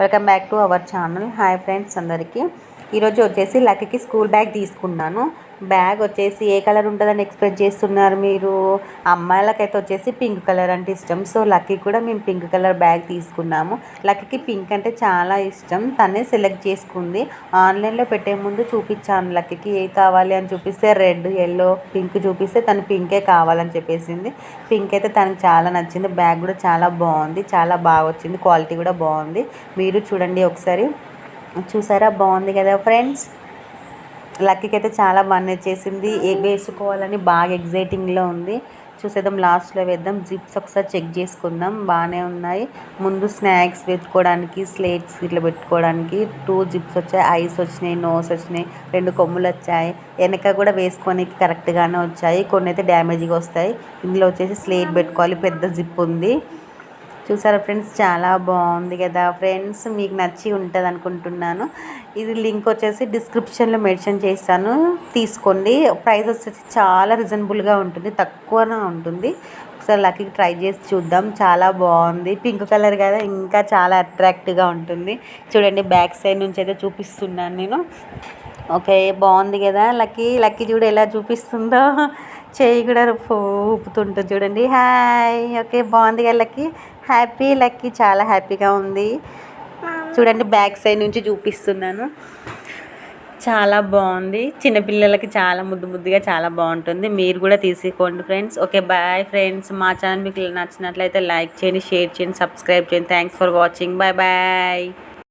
Welcome back to our channel hi friends అందరికీ. ఈరోజు వచ్చేసి లక్కీకి స్కూల్ బ్యాగ్ తీసుకున్నాను. బ్యాగ్ వచ్చేసి ఏ కలర్ ఉంటుందని ఎక్స్పెక్ట్ చేస్తున్నారు మీరు? అమ్మాయిలకైతే వచ్చేసి పింక్ కలర్ అంటే ఇష్టం. సో లక్కీ కూడా మేము పింక్ కలర్ బ్యాగ్ తీసుకున్నాము. లక్కీకి పింక్ అంటే చాలా ఇష్టం. తనే సెలెక్ట్ చేసుకుంది. ఆన్లైన్లో పెట్టే ముందు చూపించాను లక్కీకి ఏ కావాలి అని చూపిస్తే రెడ్ ఎల్లో పింక్ చూపిస్తే తను పింకే కావాలని చెప్పేసింది. పింక్ అయితే తనకు చాలా నచ్చింది. బ్యాగ్ కూడా చాలా బాగుంది. చాలా బాగా వచ్చింది. క్వాలిటీ కూడా బాగుంది. మీరు చూడండి ఒకసారి. చూసారా? బాగుంది కదా ఫ్రెండ్స్? లక్కీకి అయితే చాలా బాగా నచ్చేసింది. ఏ వేసుకోవాలని బాగా ఎగ్జైటింగ్లో ఉంది. చూసేద్దాం లాస్ట్లో వేద్దాం. జిప్స్ ఒకసారి చెక్ చేసుకుందాం. బాగానే ఉన్నాయి. ముందు స్నాక్స్ పెట్టుకోవడానికి స్లేట్స్ ఇట్లా పెట్టుకోవడానికి టూ జిప్స్ వచ్చాయి. ఐస్ వచ్చినాయి నోస్ వచ్చినాయి రెండు కొమ్ములు వచ్చాయి. వెనక కూడా వేసుకోనికి కరెక్ట్గానే వచ్చాయి. కొన్ని అయితే డ్యామేజ్గా వస్తాయి. ఇందులో వచ్చేసి స్లేట్ పెట్టుకోవాలి. పెద్ద జిప్ ఉంది. చూసారా ఫ్రెండ్స్? చాలా బాగుంది కదా. ఫ్రెండ్స్ మీకు నచ్చి ఉంటుంది అనుకుంటున్నాను. ఇది లింక్ వచ్చేసి డిస్క్రిప్షన్లో మెన్షన్ చేస్తాను తీసుకోండి. ప్రైస్ వచ్చేసి చాలా రీజనబుల్గా ఉంటుంది. తక్కువనే ఉంటుంది. ఒకసారి లక్కీకి ట్రై చేసి చూద్దాం. చాలా బాగుంది. పింక్ కలర్ కదా. ఇంకా చాలా అట్రాక్టివ్గా ఉంటుంది. చూడండి బ్యాక్ సైడ్ నుంచి అయితే చూపిస్తున్నాను నేను. ఓకే బాగుంది కదా లక్కీ. లక్కీ చూడు ఎలా చూపిస్తుందో. చేయి కూడా ఊపుతుంటుంది చూడండి. హాయ్. ఓకే బాగుంది కదా లక్కీ? హ్యాపీ లక్కీ చాలా హ్యాపీగా ఉంది. చూడండి బ్యాక్ సైడ్ నుంచి చూపిస్తున్నాను. చాలా బాగుంది. చిన్నపిల్లలకి చాలా ముద్దు ముద్దుగా చాలా బాగుంటుంది. మీరు కూడా తీసుకోండి ఫ్రెండ్స్. Okay bye friends. మా ఛానల్ మీకు నచ్చినట్లయితే లైక్ చేయండి షేర్ చేయండి సబ్స్క్రైబ్ చేయండి. Thanks for watching bye bye